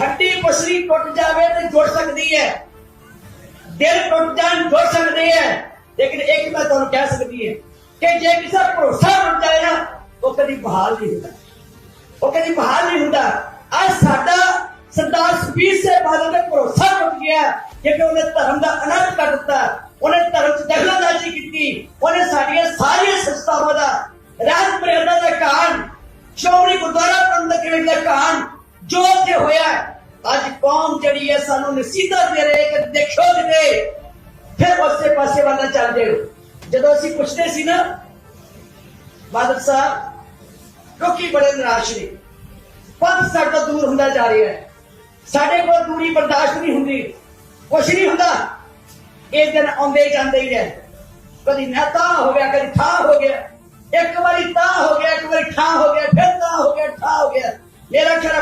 ਹੱਡੀ ਪਸਲੀ ਟੁੱਟ ਜਾਵੇ ਤੇ ਜੁੜ ਸਕਦੀ ਹੈ। ਦਿਲ ਟੁੱਟ ਜਾਣ, ਜੁੜ ਸਕਦੇ ਹੈ। ਲੇਕਿਨ ਇੱਕ ਮੈਂ ਤੁਹਾਨੂੰ ਕਹਿ ਸਕਦੀ ਹੈ ਕਿ ਜੇ ਕਿਸੇ ਦਾ ਭਰੋਸਾ ਟੁੱਟ ਜਾਏ ਨਾ, ਉਹ ਕਦੀ ਬਹਾਲ ਨਹੀਂ ਹੁੰਦਾ। ਉਹ ਕਦੀ ਬਹਾਲ ਨਹੀਂ ਹੁੰਦਾ। ਅੱਜ ਸਾਡਾ ਸਰਦਾਰ ਸੁਖਬੀਰ ਸਿੰਘ ਬਾਦਲ ਦਾ ਭਰੋਸਾ ਟੁੱਟ ਗਿਆ ਕਿਉਂਕਿ ਉਹਨੇ ਧਰਮ ਦਾ ਅਨੰਦ ਕਰ ਦਿੱਤਾ, ਉਹਨੇ ਧਰਮ 'ਚ ਦਖਲਅੰਦਾਜ਼ੀ ਕੀਤੀ, ਉਹਨੇ ਸਾਡੀਆਂ ਸਾਰੀਆਂ ਸੰਸਥਾਵਾਂ ਦਾ ਰਾਜ ਮਰਿਆਦਾ ਦਾ ਕਾਨ ਸ਼੍ਰੋਮਣੀ ਗੁਰਦੁਆਰਾ ਪ੍ਰਬੰਧਕ ਕਮੇਟੀ ਦਾ ਕਾਨ ਜੋ ਤੇ ਹੋਇਆ ਅੱਜ ਕੌਮ ਜਿਹੜੀ ਹੈ ਸਾਨੂੰ ਨਸੀਹਤਾਂ ਦੇ ਰਹੀ ਹੈ ਕਿ ਦੇਖੋ ਕਿਤੇ, ਫਿਰ ਉਸੇ ਪਾਸੇ ਵੱਲ ਚੱਲਦੇ ਹੋ। ਜਦੋਂ ਅਸੀਂ ਪੁੱਛਦੇ ਸੀ ਨਾ, ਬਾਦਲ ਸਾਹਿਬ, ਲੋਕੀ ਬੜੇ ਨਿਰਾਸ਼ ਨੇ। ਪੰਥ ਸਾਡਾ ਦੂਰ ਹੁੰਦਾ ਜਾ ਰਿਹਾ ਹੈ। ਸਾਡੇ ਕੋਲ ਦੂਰੀ ਬਰਦਾਸ਼ਤ ਨਹੀਂ ਹੁੰਦੀ। ਕੁਛ ਨਹੀਂ ਹੁੰਦਾ। ਇਹ ਦਿਨ ਆਉਂਦੇ ਜਾਂਦੇ ਹੀ ਰਹੇ ਕਦੀ ਨੇਤਾ ਹੋ ਗਿਆ, ਕਦੀ ਠਾ ਹੋ ਗਿਆ। ਇੱਕ ਵਾਰੀ ਤਾਂ ਹੋ ਗਿਆ, ਇੱਕ ਵਾਰੀ ਠਾ ਹੋ ਗਿਆ ਫਿਰ ਤਾਂ ਹੋ ਗਿਆ ਠਾ ਹੋ ਗਿਆ ਮੇਰਾ ਖਿਆਲ ਹੈ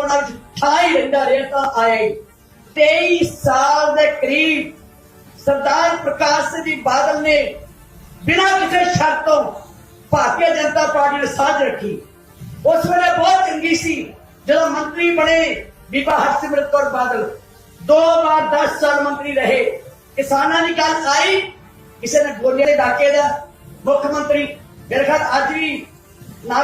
ਪੰਜ ਚੋਣਾਂ ਵਿੱਚ ਠਾ ਹੀ ਰਹਿੰਦਾ ਰਿਹਾ ਤਾਂ ਆਇਆ ਹੀ 23 ਸਾਲ ਦੇ ਕਰੀਬ ਸਰਦਾਰ ਪ੍ਰਕਾਸ਼ ਸਿੰਘ ਜੀ ਬਾਦਲ ਨੇ ਬਿਨਾਂ ਕਿਸੇ ਸ਼ਰਤ ਤੋਂ ਭਾਰਤੀ ਜਨਤਾ ਪਾਰਟੀ ਨੇ ਸਾਂਝ ਰੱਖੀ ਉਸ ਵੇਲੇ ਬਹੁਤ ਚੰਗੀ ਸੀ ਜਦੋਂ ਮੰਤਰੀ ਬਣੇ ਬੀਬਾ ਹਰਸਿਮਰਤ ਕੌਰ ਬਾਦਲ ਦੋ ਵਾਰ 10 ਸਾਲ ਮੰਤਰੀ ਰਹੇ ਕਿਸਾਨਾਂ ਦੀ ਗੱਲ ਆਈ ਕਿਸੇ ਨੇ ਗੋਲੀਆਂ ਦੇ ਡਾਕੇ ਦਾ ਮੁੱਖ ਮੰਤਰੀ ਮੇਰੇ ਖਿਆਲ ਅੱਜ ਵੀ ਨਾ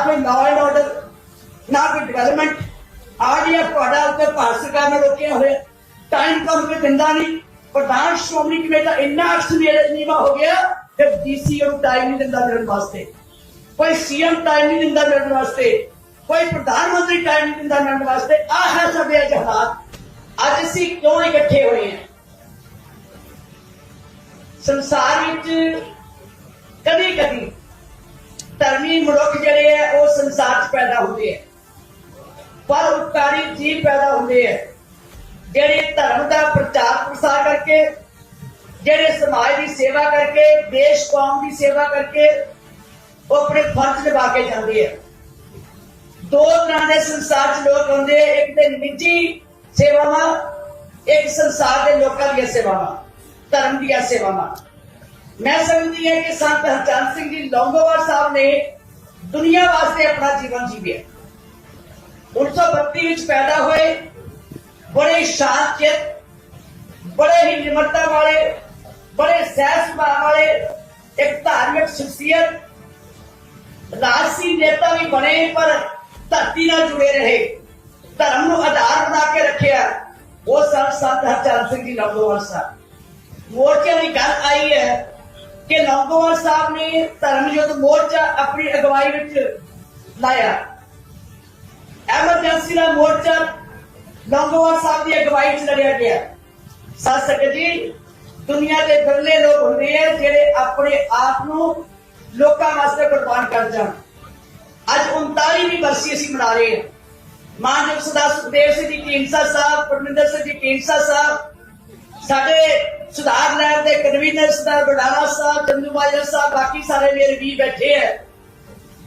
ਕੋਈ ਲਾਅ ਐਂਡ ਤੁਹਾਡਾ ਉੱਤੇ ਭਾਰਤ ਸਰਕਾਰ ਨੇ ਰੋਕਿਆ ਹੋਇਆ ਟਾਈਮ ਕੰਮ ਤੇ ਦਿੰਦਾ ਨਹੀਂ। ਪ੍ਰਧਾਨ ਸ਼੍ਰੋਮਣੀ ਕਮੇਟੀ ਦਾ ਇੰਨਾ ਅਕਸਰ ਨੀਵਾ ਹੋ ਗਿਆ ਕਿ ਡੀਸੀ ਨੂੰ ਟਾਈਮ ਨਹੀਂ ਦਿੰਦਾ ਮਿਲਣ ਵਾਸਤੇ। ਕੋਈ ਸੀਐਮ ਟਾਈਮ ਨਹੀਂ ਦਿੰਦਾ ਮਿਲਣ ਵਾਸਤੇ। ਕੋਈ ਪ੍ਰਧਾਨ ਮੰਤਰੀ ਟਾਈਮ ਨਹੀਂ ਦਿੰਦਾ ਮਿਲਣ ਵਾਸਤੇ। ਆਹ ਹੈ ਸਾਡੇ ਅੱਜ ਹਾਲਾਤ। ਅੱਜ ਅਸੀਂ ਕਿਉਂ ਇਕੱਠੇ ਹੋਏ ਹਾਂ? ਸੰਸਾਰ ਵਿੱਚ ਕਦੀ ਕਦੀ ਧਰਮੀ ਮਨੁੱਖ ਜਿਹੜੇ ਆ, ਉਹ ਸੰਸਾਰ 'ਚ ਪੈਦਾ ਹੁੰਦੇ ਆ। ਪਰ ਉਪਕਾਰੀ ਜੀਵ ਪੈਦਾ ਹੁੰਦੇ ਆ। ਜਿਹੜੇ ਧਰਮ ਦਾ ਪ੍ਰਚਾਰ ਪ੍ਰਸਾਰ ਕਰਕੇ, ਜਿਹੜੇ ਸਮਾਜ ਦੀ ਸੇਵਾ ਕਰਕੇ, ਦੇਸ਼ ਕੌਮ ਦੀ ਸੇਵਾ ਕਰਕੇ, ਉਹ ਆਪਣੇ ਫਰਜ਼ ਨਿਭਾ ਕੇ ਜਾਂਦੇ ਆ। ਦੋ ਤਰ੍ਹਾਂ ਦੇ ਸੰਸਾਰ 'ਚ ਲੋਕ ਹੁੰਦੇ ਆ। ਇੱਕ ਤੇ ਨਿੱਜੀ ਸੇਵਾਵਾਂ, ਇੱਕ ਸੰਸਾਰ ਦੇ ਲੋਕਾਂ ਦੀਆਂ ਸੇਵਾਵਾਂ, ਧਰਮ ਦੀਆਂ ਸੇਵਾਵਾਂ। ਮੈਂ ਸਮਝਦੀ ਹਾਂ ਕਿ ਸੰਤ ਹਰਚੰਦ ਸਿੰਘ ਜੀ ਲੌਂਗੋਵਾਲ ਸਾਹਿਬ ਨੇ ਦੁਨੀਆ ਵਾਸਤੇ ਆਪਣਾ ਜੀਵਨ ਜੀਵਿਆ। 1932 ਵਿੱਚ ਪੈਦਾ ਹੋਏ, ਬੜੇ ਸ਼ਾਂਤ ਬੜੇ ਹੀ ਨਿਮਰਤਾ ਵਾਲੇ, ਬੜੇ ਸਹਿਜ ਸੁਭਾਅ ਵਾਲੇ ਇੱਕ ਧਾਰਮਿਕ ਸ਼ਖਸੀਅਤ ਰਾਜਸੀ ਨੇਤਾ ਵੀ ਬਣੇ, ਪਰ ਧਰਤੀ ਨਾਲ ਜੁੜੇ ਰਹੇ, ਧਰਮ ਨੂੰ ਆਧਾਰ ਬਣਾ ਕੇ ਰੱਖਿਆ। ਉਹ ਸਭ ਸੰਤ ਹਰਚੰਦ ਸਿੰਘ ਜੀ ਲੰਗੋਵਾਲ ਸਾਹਿਬ। ਮੋਰਚੇ ਦੀ ਗੱਲ ਆਈ ਹੈ ਕਿ ਲੰਗੋਵਾਲ ਸਾਹਿਬ ਨੇ ਧਰਮ ਯੁੱਧ ਮੋਰਚਾ ਆਪਣੀ ਅਗਵਾਈ ਵਿੱਚ ਲਾਇਆ। ਐਮਰਜੈਂਸੀ ਦਾ ਮੋਰਚਾ ਲੰਗੋਵਾਲ ਸਾਹਿਬ ਦੀ ਅਗਵਾਈ ਵਿੱਚ ਲੜਿਆ ਗਿਆ। ਸਾਧ ਸੰਗਤ ਜੀ ਦੁਨੀਆ ਦੇ ਬਿਰਲੇ ਲੋਕ ਹੁੰਦੇ ਆ ਜਿਹੜੇ ਆਪਣੇ ਆਪ ਨੂੰ ਲੋਕਾਂ ਵਾਸਤੇ ਕੁਰਬਾਨ ਕਰ ਜਾਣ। ਅੱਜ 39ਵੀਂ ਵਰਸੀ ਅਸੀਂ ਮਨਾ ਰਹੇ ਹਾਂ। ਮਾਨਯੋਗ ਸਰਦਾਰ ਸੁਖਦੇਵ ਸਿੰਘ ਜੀ ਢੀਂਡਸਾ ਸਾਹਿਬ ਪਰਮਿੰਦਰ ਸਿੰਘ ਜੀ ਢੀਂਡਸਾ ਸਾਹਿਬ, ਸਾਡੇ ਸੁਧਾਰ ਲਹਿਰ ਦੇ ਕਨਵੀਨਰ ਸਰਦਾਰ ਬਡਾਲਾ ਸਾਹਿਬ ਚੰਦੂ ਮਾਜਰਾ ਸਾਹਿਬ, ਬਾਕੀ ਸਾਰੇ ਮੇਰੇ ਵੀ ਬੈਠੇ ਆ।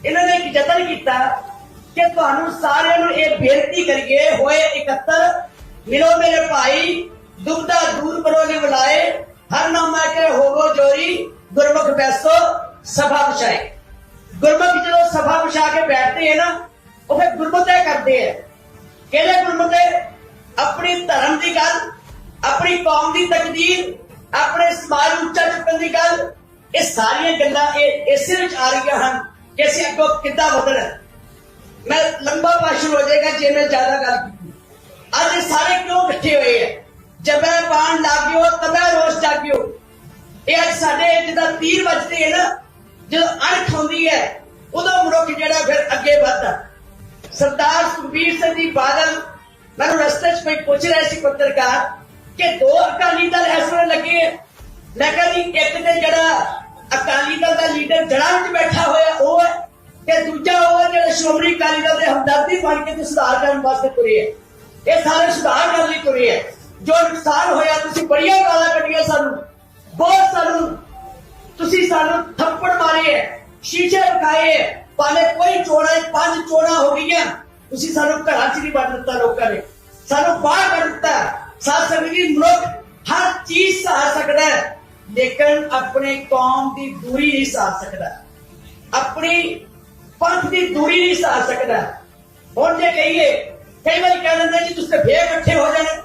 ਇਹਨਾਂ ਨੇ ਇੱਕ ਯਤਨ ਕੀਤਾ ਕਿ ਤੁਹਾਨੂੰ ਸਾਰਿਆਂ ਨੂੰ ਇਹ ਬੇਨਤੀ ਕਰੀਏ, ਹੋਏ 71 ਮਿਲੋ ਮੇਰੇ ਭਾਈ ਦੁਬਦਾ ਦੂਰ ਕਰੋਗੇ ਬੁਲਾਏ, ਹਰ ਨਾਮਾ ਕੇ ਹੋਵੋ ਜੋਰੀ, ਗੁਰਮੁਖ ਬੈਸੋ, ਸਭਾ ਵਿਚਾਏ ਗੁਰਮੁਖ ਜਦੋਂ ਸਭਾ ਵਿਚਾ ਕੇ ਬੈਠਦੇ ਹੈ ਨਾ, ਉਹ ਫਿਰ ਗੁਰਮਤਿ ਕਰਦੇ ਹੈ ਕਿਹੜੇ ਗੁਰਮਤਿ ਆਪਣੀ ਧਰਮ ਦੀ ਗੱਲ, ਆਪਣੀ ਕੌਮ ਦੀ ਤਕਦੀਰ, ਆਪਣੇ ਸਮਾਜ ਉੱਚਾ ਚੁੱਕਣ ਦੀ ਗੱਲ, ਇਹ ਸਾਰੀਆਂ ਗੱਲਾਂ ਇਹ ਇਸੇ ਵਿੱਚ ਆ ਰਹੀਆਂ ਹਨ ਕਿ ਅਸੀਂ ਅੱਗੋਂ ਕਿੱਦਾਂ ਵਧਣਾ। ਮੈਂ ਲੰਬਾ ਭਾਸ਼ਣ ਹੋ ਜਾਏਗਾ ਜੇ ਮੈਂ ਜ਼ਿਆਦਾ ਗੱਲ ਕੀਤੀ। ਅੱਜ ਇਹ ਸਾਰੇ ਕਿਉਂ ਇਕੱਠੇ ਹੋਏ ਆ? ਜਬੈ ਬਾਣ ਲਾਗਿਓ ਤਬੈ ਰੋਸ ਜਾਗਿਓ ਇਹ ਅੱਜ ਸਾਡੇ ਜਿੱਦਾਂ ਤੀਰ ਵੱਜਦੇ ਹੈ ਨਾ, ਜਦੋਂ ਅਣਖ ਹੁੰਦੀ ਹੈ, ਉਦੋਂ ਮਨੁੱਖ ਜਿਹੜਾ ਫਿਰ ਅੱਗੇ ਵੱਧਦਾ। ਸਰਦਾਰ ਸੁਖਬੀਰ ਸਿੰਘ ਜੀ ਬਾਦਲ, ਮੈਨੂੰ ਰਸਤੇ 'ਚ ਕੋਈ ਪੁੱਛ ਰਿਹਾ ਸੀ ਪੱਤਰਕਾਰ ਕਿ ਦੋ ਅਕਾਲੀ ਦਲ ਇਸ ਵੇਲੇ ਲੱਗੇ ਮੈਂ ਕਹਿੰਦੀ ਇੱਕ ਤੇ ਜਿਹੜਾ ਅਕਾਲੀ ਦਲ ਦਾ ਲੀਡਰ ਜੜ੍ਹਾਂ ਚ ਬੈਠਾ ਤੇ ਦੂਜਾ ਉਹ ਹੈ ਜਿਹੜਾ ਸ਼੍ਰੋਮਣੀ ਅਕਾਲੀ ਦਲ ਦੇ ਹਮਦਰਦੀ ਬਣ ਕੇ ਤੇ ਸੁਧਾਰ ਕਰਨ ਵਾਸਤੇ ਤੁਰੇ ਹੈ ਇਹ ਸਾਰੇ ਸੁਧਾਰ ਕਰਨ ਲਈ ਤੁਰੇ ਹੈ ਜੋ ਨੁਕਸਾਨ ਹੋਇਆ, ਤੁਸੀਂ ਬੜੀਆਂ ਗਾਲਾਂ ਕੱਢੀਆਂ ਸਾਨੂੰ। ਬਹੁਤ ਸਾਨੂੰ ਤੁਸੀਂ ਸਾਨੂੰ ਥੱਪੜ ਮਾਰੇ ਹੈ ਸ਼ੀਸ਼ੇ ਲਗਾਏ ਪਾਲੇ ਕੋਈ ਚੋੜਾ ਪੰਜ ਚੋੜਾ ਹੋ ਗਈਆਂ, ਤੁਸੀਂ ਸਾਨੂੰ ਘਰਾਂ 'ਚ ਨਹੀਂ ਵੜ ਦਿੱਤਾ ਲੋਕਾਂ ਨੇ। ਸਾਨੂੰ ਬਾਹਰ ਕੱਢ ਦਿੱਤਾ। ਸਾਧ ਸੰਗਤ ਮਨੁੱਖ ਹਰ ਚੀਜ਼ ਸਹਾ ਸਕਦਾ ਹੈ। ਲੇਕਿਨ ਆਪਣੇ ਕੌਮ ਦੀ ਦੂਰੀ ਨਹੀਂ ਸਹਾ ਸਕਦਾ। ਆਪਣੀ ਪੰਥ ਦੀ ਦੂਰੀ ਨਹੀਂ ਸਹਾ ਸਕਦਾ ਹੁਣ ਜੇ ਕਹੀਏ ਕਈ ਵਾਰੀ ਕਹਿ ਦਿੰਦੇ ਜੀ ਤੁਸੀਂ ਤਾਂ ਫੇਰ ਇਕੱਠੇ ਹੋ ਜਾਣਾ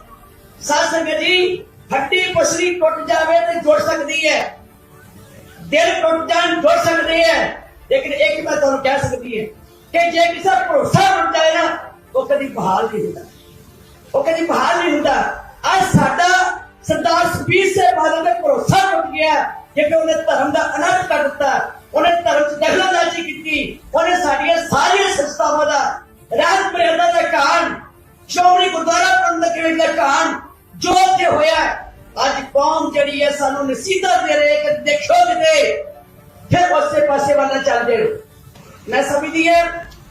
ਸਾਧ ਸੰਗਤ ਜੀ ਹੱਡੀ ਪਸਲੀ ਟੁੱਟ ਜਾਵੇ ਤੇ ਜੁੜ ਸਕਦੀ ਹੈ ਦਿਲ ਟੁੱਟ ਜਾਣ ਜੁੜ ਸਕਦੇ ਹੈ ਲੇਕਿਨ ਇੱਕ ਮੈਂ ਤੁਹਾਨੂੰ ਕਹਿ ਸਕਦੀ ਹੈ ਕਿ ਜੇ ਕਿਸੇ ਦਾ ਭਰੋਸਾ ਟੁੱਟ ਜਾਏ ਨਾ ਉਹ ਕਦੀ ਬਹਾਲ ਨਹੀਂ ਹੁੰਦਾ ਉਹ ਕਦੀ ਬਹਾਲ ਨਹੀਂ ਹੁੰਦਾ ਅੱਜ ਸਾਡਾ ਸਰਦਾਰ ਸੁਖਬੀਰ ਸਿੰਘ ਬਾਦਲ ਦਾ ਭਰੋਸਾ ਟੁੱਟ ਗਿਆ ਕਿ ਉਹਨੇ ਧਰਮ ਦਾ ਅਨੰਤ ਕਰ ਦਿੱਤਾ ਉਹਨੇ ਧਰਮ ਚ ਦਖਲਅੰਦਾਜ਼ੀ ਕੀਤੀ। ਉਹਨੇ ਸਾਡੀਆਂ ਸਾਰੀਆਂ ਸੰਸਥਾਵਾਂ ਦਾ ਰਾਜ ਮਰਿਆਦਾ ਦਾ ਕਾਰਨ ਸ਼੍ਰੋਮਣੀ ਗੁਰਦੁਆਰਾ ਪ੍ਰਬੰਧਕ ਕਮੇਟੀ ਦਾ ਕਾਰਨ ਜੋ ਤੇ ਹੋਇਆ ਅੱਜ ਕੌਮ ਜਿਹੜੀ ਹੈ ਸਾਨੂੰ ਨਸੀਹਤਾਂ ਦੇ ਰਹੀ ਹੈ ਕਿ ਦੇਖੋ ਕਿਤੇ ਫਿਰ ਉਸੇ ਪਾਸੇ ਵੱਲ ਚੱਲਦੇ ਹੋ ਮੈਂ ਸਮਝਦੀ ਹਾਂ,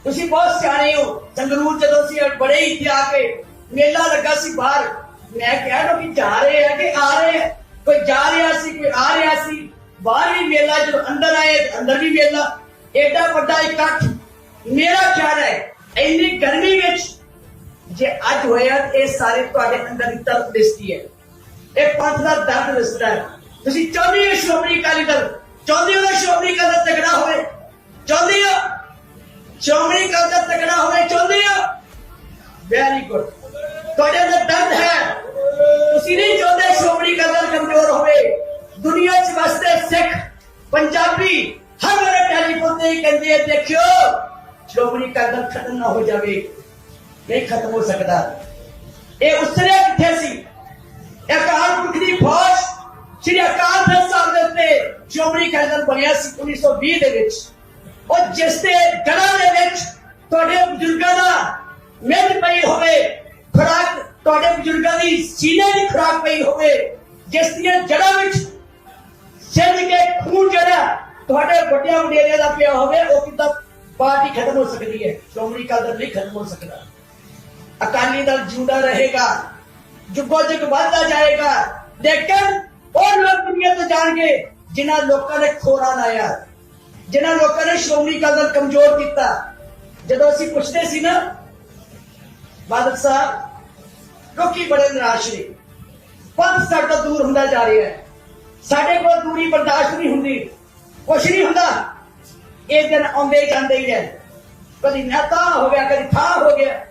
ਤੁਸੀਂ ਬਹੁਤ ਸਿਆਣੇ ਹੋ। ਸੰਗਰੂਰ ਜਦੋਂ ਅਸੀਂ ਬੜੇ ਇੱਥੇ ਆ ਕੇ ਮੇਲਾ ਲੱਗਾ ਸੀ ਬਾਹਰ, ਮੈਂ ਕਿਹਾ ਲੋਕੀ ਜਾ ਰਹੇ ਆ ਕਿ ਆ ਰਹੇ ਆ? ਕੋਈ ਜਾ ਰਿਹਾ ਸੀ, ਕੋਈ ਆ ਰਿਹਾ ਸੀ? ਬਾਹਰ ਵੀ ਮੇਲਾ ਜਦੋਂ ਅੰਦਰ ਆਏ ਅੰਦਰ ਵੀ ਮੇਲਾ ਏਡਾ ਵੱਡਾ ਇਕੱਠ। ਮੇਰਾ ਖਿਆਲ ਹੈ ਇੰਨੀ ਗਰਮੀ ਵਿੱਚ ਜੇ ਅੱਜ ਹੋਇਆ ਇਹ ਸਾਰੇ ਤੁਹਾਡੇ ਅੰਦਰ ਦੀ ਤਰਫ ਦਿਸਦੀ ਹੈ। ਇਹ ਪੰਥ ਦਾ ਦਰਦ ਦਿਸਦਾ ਹੈ। ਤੁਸੀਂ ਚਾਹੁੰਦੇ ਹੋ ਸ਼੍ਰੋਮਣੀ ਅਕਾਲੀ ਦਲ, ਚਾਹੁੰਦੇ ਹੋ ਸ਼੍ਰੋਮਣੀ ਅਕਾਲੀ ਦਲ ਤਗੜਾ ਹੋਵੇ? ਚਾਹੁੰਦੇ ਹੋ? ਸ਼੍ਰੋਮਣੀ ਅਕਾਲੀ ਦਲ ਤਗੜਾ ਹੋਵੇ, ਚਾਹੁੰਦੇ ਹੋ? ਵੈਰੀ ਗੁੱਡ ਤੁਹਾਡੇ ਅੰਦਰ ਦਰਦ ਹੈ। ਤੁਸੀਂ ਨਹੀਂ ਚਾਹੁੰਦੇ ਸ਼੍ਰੋਮਣੀ ਅਕਾਲੀ ਦਲ ਕਮਜ਼ੋਰ ਹੋਵੇ। ਸਿੱਖ ਪੰਜਾਬੀ ਹਰ ਵੇਲੇ ਟੈਲੀਫੋਨ ਤੇ ਹੀ ਕਹਿੰਦੇ ਆ ਦੇਖਿਓ ਸ਼੍ਰੋਮਣੀ ਅਕਾਲੀ ਦਲ ਖਤਮ ਨਾ ਹੋ ਜਾਵੇ ਨਹੀਂ ਖਤਮ ਹੋ ਸਕਦਾ ਇਹ ਉਸਰਿਆ ਕਿੱਥੇ ਸੀ ਇਹ ਅਕਾਲ ਪੁਰਖ ਦੀ ਫੌਜ ਸ੍ਰੀ ਅਕਾਲ ਤਖਤ ਸਾਹਿਬ ਦੇ ਉੱਤੇ ਸ਼੍ਰੋਮਣੀ ਅਕਾਲੀ ਦਲ ਬਣਿਆ ਸੀ 1920 ਦੇ ਵਿੱਚ ਉਹ ਜਿਸ ਦੇ ਜੜ੍ਹਾਂ ਦੇ ਵਿੱਚ ਤੁਹਾਡੇ ਬਜ਼ੁਰਗਾਂ ਦਾ ਮਿਹਨਤ ਪਈ ਹੋਵੇ ਖੁਰਾਕ ਤੁਹਾਡੇ ਬਜ਼ੁਰਗਾਂ ਦੀ ਸੀਨੇ ਦੀ ਖੁਰਾਕ ਪਈ ਹੋਵੇ ਜਿਸ ਦੀਆਂ ਜੜ੍ਹਾਂ ਵਿੱਚ ਸਿੱਧ ਕੇ ਖੂਨ ਜਿਹੜਾ ਤੁਹਾਡੇ ਵੱਡਿਆਂ ਵਡੇਰਿਆਂ ਦਾ ਪਿਆ ਹੋਵੇ, ਉਹ ਕਿਦਾਂ ਪਾਰਟੀ ਖਤਮ ਹੋ ਸਕਦੀ ਹੈ? ਸ਼੍ਰੋਮਣੀ ਅਕਾਲੀ ਦਲ ਨਹੀਂ ਖਤਮ ਹੋ ਸਕਦਾ। ਅਕਾਲੀ ਦਲ ਜਿਉਂਦਾ ਰਹੇਗਾ, ਜੁਗੋ ਜੁਗ ਵੱਧਦਾ ਜਾਏਗਾ। ਲੇਕਿਨ ਉਹ ਲੋਕ ਦੁਨੀਆ ਤੋਂ ਜਾਣਗੇ, ਜਿਨ੍ਹਾਂ ਲੋਕਾਂ ਨੇ ਖੋਰਾ ਲਾਇਆ, ਜਿਨ੍ਹਾਂ ਲੋਕਾਂ ਨੇ ਸ਼੍ਰੋਮਣੀ ਅਕਾਲੀ ਦਲ ਕਮਜ਼ੋਰ ਕੀਤਾ। ਜਦੋਂ ਅਸੀਂ ਪੁੱਛਦੇ ਸੀ ਨਾ, ਬਾਦਲ ਸਾਹਿਬ, ਲੋਕੀ ਬੜੇ ਨਿਰਾਸ਼ ਨੇ। ਪੰਥ ਸਾਡਾ ਦੂਰ ਹੁੰਦਾ ਜਾ ਰਿਹਾ ਹੈ। ਸਾਡੇ ਕੋਲ ਦੂਰੀ ਬਰਦਾਸ਼ਤ ਨਹੀਂ ਹੁੰਦੀ। ਕੁਛ ਨਹੀਂ ਹੁੰਦਾ। ਇਹ ਦਿਨ ਆਉਂਦੇ ਜਾਂਦੇ ਹੀ ਹੈ ਕਦੀ ਨਤਾ ਹੋ ਗਿਆ, ਕਦੀ ਥਾਂ ਹੋ ਗਿਆ।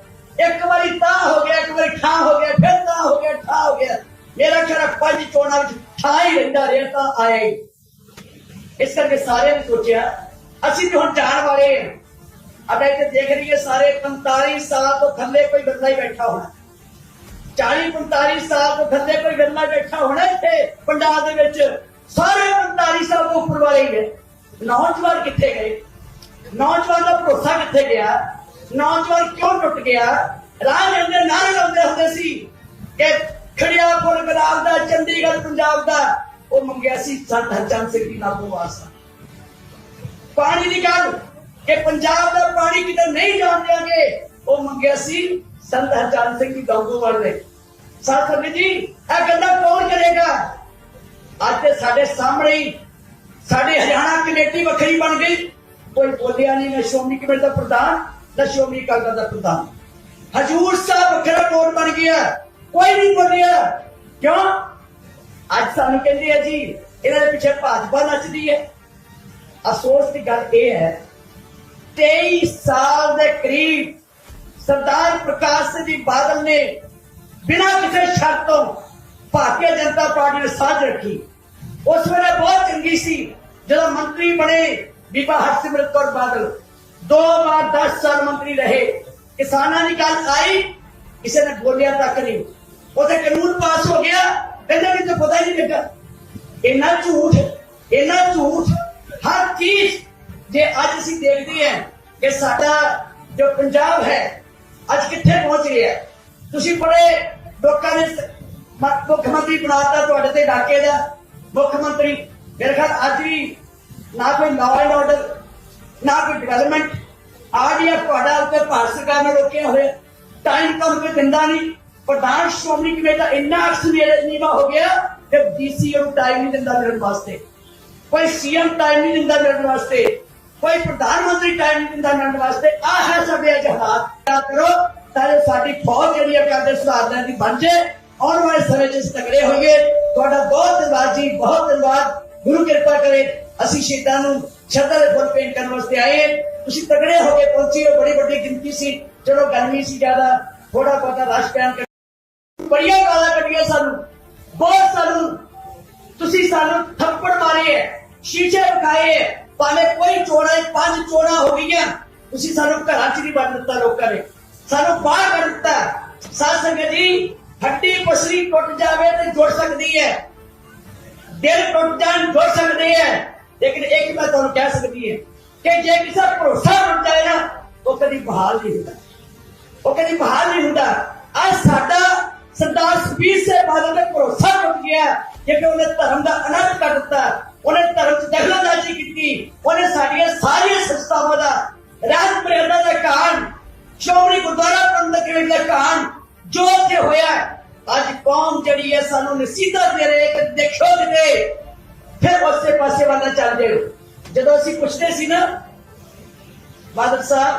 ਇੱਕ ਵਾਰੀ ਤਾਂ ਹੋ ਗਿਆ, ਇੱਕ ਵਾਰੀ ਠਾਂ ਹੋ ਗਿਆ, ਫਿਰ ਤਾਂ ਹੋ ਗਿਆ ਠਾਂ ਹੋ ਗਿਆ। ਮੇਰਾ ਖਿਆਲ ਪੰਜ ਚੋਣਾਂ ਵਿੱਚ ਠਾਂ ਹੀ ਰਹਿੰਦਾ ਰਿਹਾ, ਤਾਂ ਆਇਆ ਹੀ। ਇਸ ਕਰਕੇ ਸਾਰਿਆਂ ਨੇ ਸੋਚਿਆ, ਅਸੀਂ ਵੀ ਹੁਣ ਜਾਣ ਵਾਲੇ ਹਾਂ। ਅਬੇ ਇੱਥੇ ਦੇਖ ਲਈਏ ਸਾਰੇ 45 ਸਾਲ ਤੋਂ ਥੱਲੇ ਕੋਈ ਬੰਦਾ ਹੀ ਬੈਠਾ ਹੋਣਾ। 40 45 ਸਾਲ ਤੋਂ ਥੱਲੇ ਕੋਈ ਬੰਦਾ ਬੈਠਾ ਹੋਣਾ ਇੱਥੇ, ਪੰਡਾਲ ਦੇ ਵਿੱਚ। ਸਾਰੇ 45 ਸਾਲ ਉੱਪਰ ਵਾਲੇ ਹੀ ਨੇ। ਨੌਜਵਾਨ ਕਿੱਥੇ ਗਏ? ਨੌਜਵਾਨ ਦਾ ਭਰੋਸਾ ਕਿੱਥੇ ਗਿਆ? ਨੌਜਵਾਨ ਕਿਉਂ ਟੁੱਟ ਗਿਆ? ਰਾਹ ਦੇ ਅੰਦਰ ਨਾਰੇ ਲਾਉਂਦੇ ਹੁੰਦੇ ਸੀ ਕਿ ਖੜਿਆ ਫੁੱਲ ਗੁਲਾਬ ਦਾ, ਚੰਡੀਗੜ੍ਹ, ਪੰਜਾਬ ਦਾ। ਉਹ ਮੰਗਿਆ ਸੀ ਸੰਤ ਹਰਚੰਦ ਸਿੰਘ ਦੀ ਨਾਮੋਂ ਵਾਸਤਾ ਪਾਣੀ ਦੀ ਗੱਲ, ਕਿ ਪੰਜਾਬ ਦਾ ਪਾਣੀ ਕਿਤੇ ਨਹੀਂ ਜਾਣ ਦਿਆਂਗੇ, ਉਹ ਮੰਗਿਆ ਸੀ ਸੰਤ ਹਰਚੰਦ ਸਿੰਘ ਦੀ ਗੰਗੋਵਾਲ ਨੇ। ਸਾਥ ਜੀ, ਇਹ ਗੱਲਾਂ ਕੌਣ ਕਰੇਗਾ? ਅੱਜ ਤੇ ਸਾਡੇ ਸਾਹਮਣੇ ਸਾਡੀ ਹਰਿਆਣਾ ਕਮੇਟੀ ਵੱਖਰੀ ਬਣ ਗਈ। ਕੋਈ ਬੋਲਿਆ ਨਹੀਂ, ਨਾ ਸ਼੍ਰੋਮਣੀ ਕਮੇਟੀ ਦਾ ਪ੍ਰਧਾਨ, ਨਾ ਸ਼੍ਰੋਮਣੀ ਅਕਾਲੀ ਦਲ ਦਾ ਪ੍ਰਧਾਨ। ਹਜੂਰ ਸਾਹਿਬ ਵੱਖਰਾ ਬੋਰਡ ਬਣ ਗਿਆ। ਕੋਈ ਨਹੀਂ ਬੋਲਿਆ। ਕਿਉਂ? ਅੱਜ ਸਾਨੂੰ ਕਹਿੰਦੇ ਆ ਜੀ, ਇਹਨਾਂ ਦੇ ਪਿੱਛੇ ਭਾਜਪਾ ਨੱਚਦੀ ਹੈ। ਅਫਸੋਸ ਦੀ ਗੱਲ ਇਹ ਹੈ 23 ਸਾਲ ਦੇ ਕਰੀਬ ਸਰਦਾਰ ਪ੍ਰਕਾਸ਼ ਸਿੰਘ ਜੀ ਬਾਦਲ ਨੇ ਬਿਨਾਂ ਕਿਸੇ ਸ਼ਰਤ ਤੋਂ ਭਾਰਤੀ ਜਨਤਾ ਪਾਰਟੀ ਨੇ ਸਾਂਝ ਰੱਖੀ। ਉਸ ਵੇਲੇ ਬਹੁਤ ਚੰਗੀ ਸੀ ਜਦੋਂ ਮੰਤਰੀ ਬਣੇ ਬੀਬਾ ਹਰਸਿਮਰਤ ਕੌਰ ਬਾਦਲ ਦੋ ਵਾਰ 10 ਸਾਲ ਮੰਤਰੀ ਰਹੇ ਕਿਸਾਨਾਂ ਦੀ ਗੱਲ ਆਈ ਕਿਸੇ ਨੇ ਬੋਲਿਆ ਤੱਕ ਨਹੀਂ ਉਹਦੇ ਕਾਨੂੰਨ ਪਾਸ ਹੋ ਗਿਆ ਕਹਿੰਦੇ ਵੀ ਤਾਂ ਪਤਾ ਹੀ ਨਹੀਂ ਲੱਗਾ ਇੰਨਾ ਝੂਠ ਇੰਨਾ ਝੂਠ ਹਰ ਚੀਜ਼ ਜੇ ਅੱਜ ਅਸੀਂ ਦੇਖਦੇ ਹਾਂ ਕਿ ਸਾਡਾ ਜੋ ਪੰਜਾਬ ਹੈ ਅੱਜ ਕਿੱਥੇ ਪਹੁੰਚ ਰਿਹਾ ਹੈ ਤੁਸੀਂ ਬੜੇ ਲੋਕਾਂ ਨੇ ਸ- ਮ- ਮੁੱਖ ਮੰਤਰੀ ਬਣਾਤਾ ਤੁਹਾਡੇ ਤੇ ਇਲਾਕੇ ਦਾ ਮੁੱਖ ਮੰਤਰੀ, ਮੇਰੇ ਖਿਆਲ ਅੱਜ ਵੀ ਨਾ ਕੋਈ ਲਾਅ ਐਂਡ ਆਰਡਰ ਨਾ ਕੋਈ ਡਿਵੈਲਪਮੈਂਟ ਆ ਗਿਆ ਤੁਹਾਡਾ ਉੱਤੇ ਭਾਰਤ ਸਰਕਾਰ ਨੇ ਰੋਕਿਆ ਹੋਇਆ। ਟਾਈਮ ਕੰਮ ਕੋਈ ਦਿੰਦਾ ਨਹੀਂ। ਪ੍ਰਧਾਨ ਸ਼੍ਰੋਮਣੀ ਕਮੇਟੀ ਦਾ ਇੰਨਾ ਅਕਸਰ ਨੀਵਾ ਹੋ ਗਿਆ ਕਿ ਡੀਸੀ ਨੂੰ ਟਾਈਮ ਨਹੀਂ ਦਿੰਦਾ ਮਿਲਣ ਵਾਸਤੇ। ਕੋਈ ਸੀਐਮ ਟਾਈਮ ਨਹੀਂ ਦਿੰਦਾ ਮਿਲਣ ਵਾਸਤੇ। ਕੋਈ ਪ੍ਰਧਾਨ ਮੰਤਰੀ ਟਾਈਮ ਨਹੀਂ ਦਿੰਦਾ ਮਿਲਣ ਵਾਸਤੇ। ਆ ਹੈ ਸਾਡੇ ਅੱਜ ਹਾਲਾਤ। ਕਰੋ, ਤਾਂ ਸਾਡੀ ਫੌਜ ਜਿਹੜੀ ਹੈ ਕਰਦੇ ਲੈਣ ਦੀ ਬਣ ਜਾਏ। ਆਉਣ ਵਾਲੇ ਸਮੇਂ 'ਚ ਅਸੀਂ ਤਗੜੇ ਹੋਈਏ ਤੁਹਾਡਾ ਬਹੁਤ ਧੰਨਵਾਦ ਜੀ ਬਹੁਤ ਧੰਨਵਾਦ ਗੁਰੂ ਕਿਰਪਾ ਕਰੇ ਅਸੀਂ ਸ਼ਹੀਦਾਂ ਨੂੰ ਸ਼ਰਧਾ ਦੇ ਫੁੱਲ ਭੇਂਟ ਕਰਨ ਵਾਸਤੇ ਆਏ ਤੁਸੀਂ ਤਗੜੇ ਹੋ ਕੇ ਪਹੁੰਚੇ ਹੋ ਬੜੀ ਵੱਡੀ ਗਿਣਤੀ ਸੀ ਚਲੋ ਗਰਮੀ ਸੀ ਜ਼ਿਆਦਾ ਥੋੜਾ ਬਹੁਤਾ ਰਸ਼ ਪੈਣ ਕਰ ਬੜੀਆਂ ਗਾਲਾਂ ਕੱਢੀਆਂ ਸਾਨੂੰ ਬਹੁਤ ਸਾਨੂੰ ਤੁਸੀਂ ਸਾਨੂੰ ਥੱਪੜ ਮਾਰੇ ਹੈ ਸ਼ੀਸ਼ੇ ਵਿਖਾਏ ਹੈ ਭਾਵੇਂ ਕੋਈ ਚੋੜਾ ਪੰਜ ਚੋੜਾ ਹੋ ਗਈਆਂ ਤੁਸੀਂ ਸਾਨੂੰ ਘਰਾਂ 'ਚ ਨਹੀਂ ਵੜ ਦਿੱਤਾ ਲੋਕਾਂ ਨੇ ਸਾਨੂੰ ਬਾਹਰ ਕੱਢ ਦਿੱਤਾ ਸਾਧ ਸੰਗਤ ਜੀ ਹੱਡੀ ਪਸਰੀ ਟੁੱਟ ਜਾਵੇ ਤੇ ਜੁੜ ਸਕਦੀ ਹੈ। ਦਿਲ ਟੁੱਟ ਜਾਣ, ਜੁੜ ਸਕਦੇ ਹੈ। ਲੇਕਿਨ ਇੱਕ ਮੈਂ ਤੁਹਾਨੂੰ ਕਹਿ ਸਕਦੀ ਹੈ ਕਿ ਜੇ ਕਿਸੇ ਭਰੋਸਾ ਟੁੱਟ ਜਾਏ ਨਾ, ਉਹ ਕਦੀ ਬਹਾਲ ਨਹੀਂ ਹੁੰਦਾ। ਉਹ ਕਦੀ ਬਹਾਲ ਨਹੀਂ ਹੁੰਦਾ। ਅੱਜ ਸਾਡਾ ਸਰਦਾਰ ਸੁਖਬੀਰ ਸਿੰਘ ਬਾਦਲ ਦਾ ਭਰੋਸਾ ਟੁੱਟ ਗਿਆ। ਕਿ ਉਹਨੇ ਧਰਮ ਦਾ ਅਨੰਦ ਕੱਢ ਦਿੱਤਾ। ਉਹਨੇ ਧਰਮ ਚ ਦਖਲਅੰਦਾਜ਼ੀ ਕੀਤੀ। ਉਹਨੇ ਸਾਡੀਆਂ ਸਾਰੀਆਂ ਸੰਸਥਾਵਾਂ ਦਾ ਰਾਜ ਮਰਿਆਦਾ ਦਾ ਕਾਨ ਸ਼੍ਰੋਮਣੀ ਗੁਰਦੁਆਰਾ ਪ੍ਰਬੰਧਕ ਕਮੇਟੀ ਦਾ ਕਾਨ ਜੋ ਤੇ ਹੋਇਆ ਕੌਮ ਜਿਹੜੀ ਹੈ ਸਾਨੂੰ ਨਸੀਹਤਾਂ ਦੇ ਰਹੀ ਹੈ ਕਿ ਦੇਖੋ ਕਿਤੇ, ਫਿਰ ਉਸੇ ਪਾਸੇ ਵੱਲ ਚੱਲਦੇ ਹੋ। ਜਦੋਂ ਅਸੀਂ ਪੁੱਛਦੇ ਸੀ ਨਾ, ਬਾਦਲ ਸਾਹਿਬ,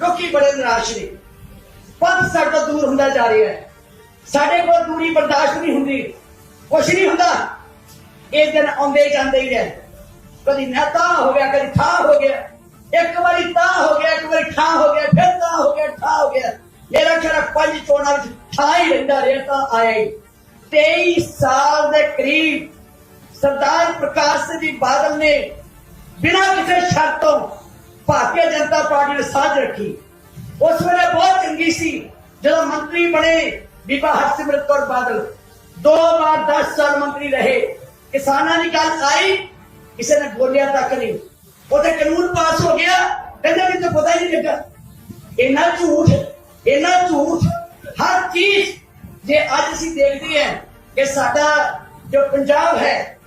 ਲੋਕੀ ਬੜੇ ਨਿਰਾਸ਼ ਨੇ। ਪੰਥ ਸਾਡੇ ਦੂਰ ਹੁੰਦਾ ਜਾ ਰਿਹਾ ਹੈ। ਸਾਡੇ ਕੋਲ ਦੂਰੀ ਬਰਦਾਸ਼ਤ ਨਹੀਂ ਹੁੰਦੀ। ਕੁਛ ਨਹੀਂ ਹੁੰਦਾ। ਇਹ ਦਿਨ ਆਉਂਦੇ ਜਾਂਦੇ ਹੀ ਹੈ ਕਦੀ ਨਾ ਤਾਂ ਹੋ ਗਿਆ, ਕਦੀ ਠਾ ਹੋ ਗਿਆ। ਇੱਕ ਵਾਰੀ ਤਾਂ ਹੋ ਗਿਆ, ਇੱਕ ਵਾਰੀ ਠਾ ਹੋ ਗਿਆ, ਫਿਰ ਤਾਂ ਹੋ ਗਿਆ ਠਾ ਹੋ ਗਿਆ। ਮੇਰਾ ਖਿਆਲ ਪੰਜ ਚੋਣਾਂ ਵਿੱਚ ਠਾ ਹੀ ਰਹਿੰਦਾ ਰਿਹਾ ਤਾਂ ਆਇਆ ਹੀ 23 ਸਾਲ ਦੇ ਕਰੀਬ ਸਰਦਾਰ ਪ੍ਰਕਾਸ਼ ਸਿੰਘ ਜੀ ਬਾਦਲ ਨੇ ਬਿਨਾਂ ਕਿਸੇ ਸ਼ਰਤ ਤੋਂ ਭਾਰਤੀ ਜਨਤਾ ਪਾਰਟੀ ਨੇ ਸਾਥ ਰੱਖੀ ਉਸ ਵੇਲੇ ਬਹੁਤ ਚੰਗੀ ਸੀ ਜਦੋਂ ਮੰਤਰੀ ਬਣੇ ਬੀਬਾ ਹਰਸਿਮਰਤ ਕੌਰ ਬਾਦਲ ਦੋ ਵਾਰ 10 ਸਾਲ ਮੰਤਰੀ ਰਹੇ ਕਿਸਾਨਾਂ ਦੀ ਗੱਲ ਆਈ ਕਿਸੇ ਨੇ ਬੋਲਿਆ ਤੱਕ ਨਹੀਂ ਉਹਦੇ ਕਾਨੂੰਨ ਪਾਸ ਹੋ ਗਿਆ ਕਹਿੰਦੇ ਵੀ ਤਾਂ ਪਤਾ ਹੀ ਨਹੀਂ ਲੱਗਾ ਇੰਨਾ ਝੂਠ ਇੰਨਾ ਝੂਠ ਹਰ ਚੀਜ਼ ਜੇ ਅੱਜ ਅਸੀਂ ਦੇਖਦੇ ਹਾਂ ਕਿ ਸਾਡਾ ਜੋ ਪੰਜਾਬ ਹੈ,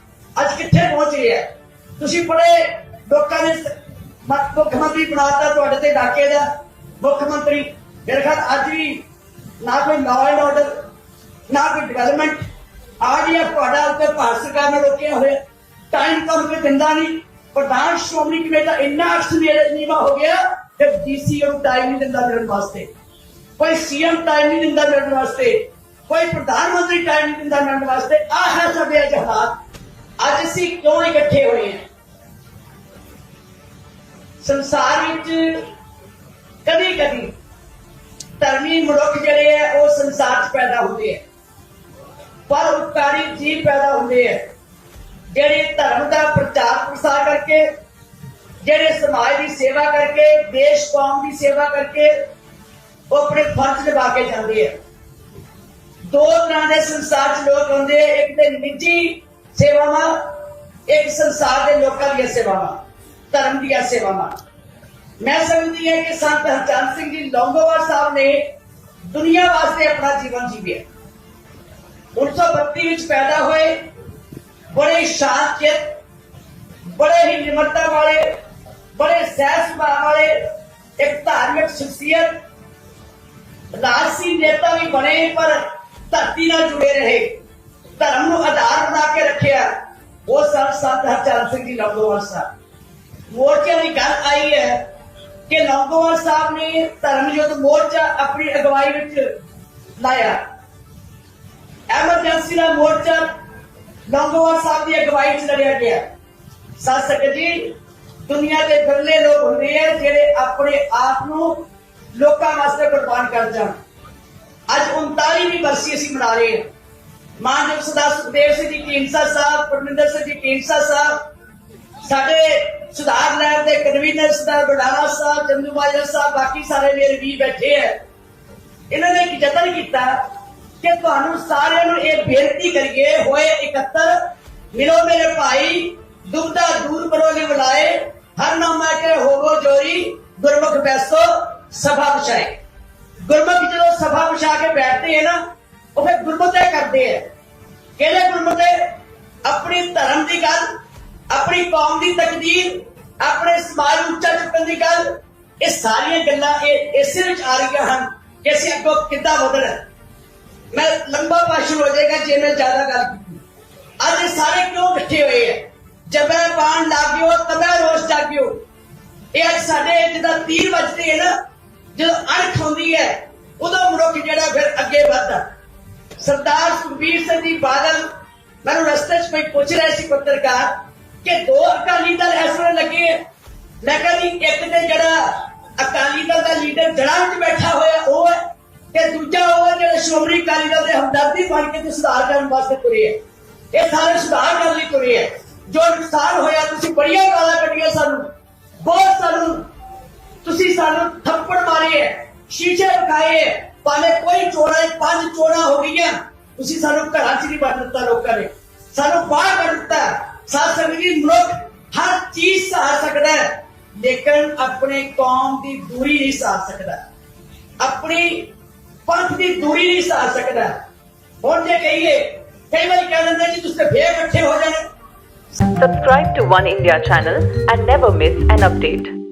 ਅੱਜ ਕਿੱਥੇ ਪਹੁੰਚ ਗਿਆ ਹੈ। ਤੁਸੀਂ ਬੜੇ ਲੋਕਾਂ ਨੇ ਮੁੱਖ ਮੰਤਰੀ ਬਣਾਤਾ ਤੁਹਾਡੇ ਤੇ ਡਾਕੇ ਦਾ। ਮੁੱਖ ਮੰਤਰੀ, ਮੇਰੇ ਖਿਆਲ ਅੱਜ ਵੀ ਨਾ ਕੋਈ ਲਾਅ ਐਂਡ ਆਰਡਰ ਨਾ ਕੋਈ ਡਿਵੈਲਪਮੈਂਟ ਆ ਗਿਆ ਤੁਹਾਡਾ ਉੱਤੇ ਭਾਰਤ ਸਰਕਾਰ ਨੇ ਰੋਕਿਆ ਹੋਇਆ। ਟਾਈਮ ਕੰਮ ਤੇ ਦਿੰਦਾ ਨਹੀਂ। ਪ੍ਰਧਾਨ ਸ਼੍ਰੋਮਣੀ ਕਮੇਟੀ ਦਾ ਇੰਨਾ ਅਕਸਰ ਨੀਵਾ ਹੋ ਗਿਆ ਕਿ ਡੀਸੀ ਨੂੰ ਟਾਈਮ ਨਹੀਂ ਦਿੰਦਾ ਮਿਲਣ ਵਾਸਤੇ। ਕੋਈ ਸੀਐਮ ਟਾਈਮ ਨਹੀਂ ਦਿੰਦਾ ਮਿਲਣ ਵਾਸਤੇ, ਕੋਈ ਪ੍ਰਧਾਨ ਮੰਤਰੀ ਟਾਈਮ ਨਹੀਂ ਦਿੰਦਾ ਮਿਲਣ ਵਾਸਤੇ, ਆਹ ਹੈ ਸਾਡੇ ਅੱਜ ਹਾਲਾਤ। ਅੱਜ ਅਸੀਂ ਕਿਉਂ ਇਕੱਠੇ ਹੋਏ ਹਾਂ? ਸੰਸਾਰ ਵਿੱਚ ਕਦੀ ਕਦੀ ਧਰਮੀ ਮਨੁੱਖ ਜਿਹੜੇ ਆ, ਉਹ ਸੰਸਾਰ 'ਚ ਪੈਦਾ ਹੁੰਦੇ ਆ। ਪਰ ਉਪਕਾਰੀ ਜੀਵ ਪੈਦਾ ਹੁੰਦੇ ਆ। ਜਿਹੜੇ ਧਰਮ ਦਾ ਪ੍ਰਚਾਰ ਪ੍ਰਸਾਰ ਕਰਕੇ, ਜਿਹੜੇ ਸਮਾਜ ਦੀ ਸੇਵਾ ਕਰਕੇ, ਦੇਸ਼ ਕੌਮ ਦੀ ਸੇਵਾ ਕਰਕੇ ਉਹ ਆਪਣੇ ਫਰਜ਼ ਨਿਭਾ ਕੇ ਜਾਂਦੇ ਆ ਦੋ ਤਰ੍ਹਾਂ ਦੇ ਸੰਸਾਰ 'ਚ ਲੋਕ ਹੁੰਦੇ ਆ ਇੱਕ ਤੇ ਨਿੱਜੀ ਸੇਵਾਵਾਂ ਇੱਕ ਸੰਸਾਰ ਦੇ ਲੋਕਾਂ ਦੀਆਂ ਸੇਵਾਵਾਂ ਧਰਮ ਦੀਆਂ ਸੇਵਾਵਾਂ ਮੈਂ ਸਮਝਦੀ ਹਾਂ ਕਿ ਸੰਤ ਹਰਚੰਦ ਸਿੰਘ ਜੀ ਲੌਂਗੋਵਾਲ ਸਾਹਿਬ ਨੇ ਦੁਨੀਆ ਵਾਸਤੇ ਆਪਣਾ ਜੀਵਨ ਜੀਵਿਆ 1932 ਵਿੱਚ ਪੈਦਾ ਹੋਏ ਬੜੇ ਸ਼ਾਂਤਚਿਤ ਬੜੇ ਹੀ ਨਿਮਰਤਾ ਵਾਲੇ ਬੜੇ ਸਹਿਜ ਸੁਭਾਅ ਵਾਲੇ ਇੱਕ ਧਾਰਮਿਕ ਸ਼ਖਸੀਅਤ ਰਾਜਸੀ ਨੇਤਾ ਵੀ ਬਣੇ, ਪਰ ਧਰਤੀ ਨਾਲ ਜੁੜੇ ਰਹੇ। ਧਰਮ ਨੂੰ ਆਧਾਰ ਬਣਾ ਕੇ ਰੱਖਿਆ। ਉਹ ਸੰਤ ਸੰਤ ਹਰਚੰਦ ਸਿੰਘ ਜੀ ਲੌਂਗੋਵਾਲ ਸਾਹਿਬ। ਮੋਰਚੇ ਦੀ ਗੱਲ ਆਈ ਹੈ ਕਿ ਲੌਂਗੋਵਾਲ ਸਾਹਿਬ ਨੇ ਧਰਮ ਯੁੱਧ ਮੋਰਚਾ ਆਪਣੀ ਅਗਵਾਈ ਵਿੱਚ ਲਾਇਆ। ਐਮਰਜੈਂਸੀ ਦਾ ਮੋਰਚਾ ਲੌਂਗੋਵਾਲ ਸਾਹਿਬ ਦੀ ਅਗਵਾਈ ਚ ਲੜਿਆ ਗਿਆ। ਸਾਧ ਸੰਗਤ ਜੀ, ਦੁਨੀਆ ਦੇ ਬਿਰਲੇ ਲੋਕ ਹੁੰਦੇ ਆ ਜਿਹੜੇ ਆਪਣੇ ਆਪ ਨੂੰ ਲੋਕਾਂ ਵਾਸਤੇ ਕੁਰਬਾਨ ਕਰ ਜਾਣ। ਅੱਜ 39ਵੀਂ ਬਰਸੀ ਅਸੀਂ ਮਨਾ ਰਹੇ ਹਾਂ। ਮਾਨਯੋਗ ਸਰਦਾਰ ਸੁਖਦੇਵ ਸਿੰਘ ਜੀ ਢੀਂਡਸਾ ਸਾਹਿਬ ਪਰਮਿੰਦਰ ਸਿੰਘ ਜੀ ਢੀਂਡਸਾ ਸਾਹਿਬ, ਸਾਡੇ ਸੁਧਾਰ ਲਹਿਰ ਦੇ ਕਨਵੀਨਰ ਸਰਦਾਰ ਬਡਾਲਾ ਸਾਹਿਬ ਚੰਦੂ ਸਾਹਿਬ, ਬਾਕੀ ਸਾਰੇ ਮੇਰੇ ਵੀ ਬੈਠੇ ਹੈ। ਇਹਨਾਂ ਨੇ ਇੱਕ ਯਤਨ ਕੀਤਾ ਕਿ ਤੁਹਾਨੂੰ ਸਾਰਿਆਂ ਨੂੰ ਇਹ ਬੇਨਤੀ ਕਰੀਏ, ਹੋਏ ਇਕੱਤਰ, ਮਿਲੋ ਮੇਰੇ ਭਾਈ ਦੁਬਦਾ ਦੂਰ ਪਰੋ ਬੁਲਾਏ ਹਰ ਨਾਮਾ ਕੇ ਹੋਵੋ ਜੋਰੀ, ਗੁਰਮੁਖ ਬੈਸੋ ਸਭਾ ਵਿਛਾਏ ਗੁਰਮੁਖ ਜਦੋਂ ਸਭਾ ਵਿਛਾ ਕੇ ਬੈਠਦੇ ਹੈ ਨਾ, ਉਹ ਫਿਰ ਗੁਰਮਤੇ ਕਰਦੇ ਹੈ ਕਿਹੜੇ ਗੁਰਮਤੇ, ਆਪਣੀ ਧਰਮ ਦੀ ਗੱਲ, ਆਪਣੀ ਕੌਮ ਦੀ ਤਕਦੀਰ, ਆਪਣੇ ਸਮਾਜ ਨੂੰ ਉੱਚਾ ਚੁੱਕਣ ਦੀ ਗੱਲ, ਇਹ ਸਾਰੀਆਂ ਗੱਲਾਂ ਇਹ ਇਸੇ ਵਿੱਚ ਆ ਰਹੀਆਂ ਹਨ ਕਿ ਅਸੀਂ ਅੱਗੋਂ ਕਿੱਦਾਂ ਵਧਣਾ ਮੈਂ ਲੰਬਾ ਭਾਸ਼ਣ ਹੋ ਜਾਏਗਾ ਜੇ ਮੈਂ ਜ਼ਿਆਦਾ ਗੱਲ ਕੀਤੀ। ਅੱਜ ਇਹ ਸਾਰੇ ਕਿਉਂ ਇਕੱਠੇ ਹੋਏ ਹੈ ਜਬੈ ਬਾਣ ਲਾਗਿਓ ਤਬੈ ਰੋਸ ਜਾਗਿਓ। ਇਹ ਅੱਜ ਸਾਡੇ ਜਿਹਦਾ ਤੀਰ ਵੱਜਦੇ ਹੈ ਨਾ ਸਰਦਾਰ ਸੁਖਬੀਰ ਸਿੰਘ ਜੀ ਬਾਦਲ, ਮੈਨੂੰ ਰਸਤੇ 'ਚ ਕੋਈ ਪੁੱਛ ਰਿਹਾ ਸੀ ਪੱਤਰਕਾਰ ਕਿ ਦੋ ਅਕਾਲੀ ਦਲ ਇਸ ਵੇਲੇ ਲੱਗੇ ਮੈਂ ਕਹਿੰਦੀ ਇੱਕ ਤੇ ਜਿਹੜਾ ਅਕਾਲੀ ਦਲ ਦਾ ਲੀਡਰ ਜੜਾਂ 'ਚ ਬੈਠਾ ਹੋਇਆ, ਉਹ ਹੈ ਸ਼੍ਰੋਮਣੀ ਅਕਾਲੀ ਦਲ ਦੇ ਹਮਦਰਦੀ ਬਣ ਕੇ ਤੇ ਸੁਧਾਰ ਕਰਨ ਵਾਸਤੇ ਤੁਰੇ ਹੈ ਇਹ ਸਾਰੇ ਸੁਧਾਰ ਕਰਨ ਲਈ ਤੁਰੇ ਹੈ ਜੋ ਨੁਕਸਾਨ ਹੋਇਆ, ਤੁਸੀਂ ਬੜੀਆਂ ਗਾਲਾਂ ਕੱਢੀਆਂ ਸਾਨੂੰ। ਬਹੁਤ ਸਾਨੂੰ, ਤੁਸੀਂ ਸਾਨੂੰ ਥੱਪੜ ਮਾਰੇ ਹੈ ਸ਼ੀਸ਼ੇ ਲਗਾਏ ਹੈ ਭਾਵੇਂ ਕੋਈ ਚੋੜਾ ਹੈ, ਪੰਜ ਚੋੜਾ ਹੋ ਗਈਆਂ ਤੁਸੀਂ ਸਾਨੂੰ ਘਰਾਂ 'ਚ ਨਹੀਂ ਵੜ ਦਿੱਤਾ ਲੋਕਾਂ ਨੇ ਸਾਨੂੰ ਬਾਹਰ ਕੱਢ ਦਿੱਤਾ ਸਾਧ ਸੰਗਤ ਜੀ ਮਨੁੱਖ ਹਰ ਚੀਜ਼ ਸਹਾਰ ਸਕਦਾ ਹੈ ਲੇਕਿਨ ਆਪਣੇ ਕੌਮ ਦੀ ਦੂਰੀ ਨਹੀਂ ਸਹਾਰ ਸਕਦਾ ਆਪਣੀ ਪੰਥ ਦੀ ਦੂਰੀ ਨਹੀਂ ਸਹਾਰ ਸਕਦਾ ਹੁਣ ਜੇ ਕਹੀਏ ਕਈ ਵਾਰੀ ਕਹਿ ਦਿੰਦੇ ਜੀ ਤੁਸੀਂ ਤਾਂ ਫੇਰ ਇਕੱਠੇ ਹੋ ਜਾਣੇ Subscribe to One India channel and never miss an update.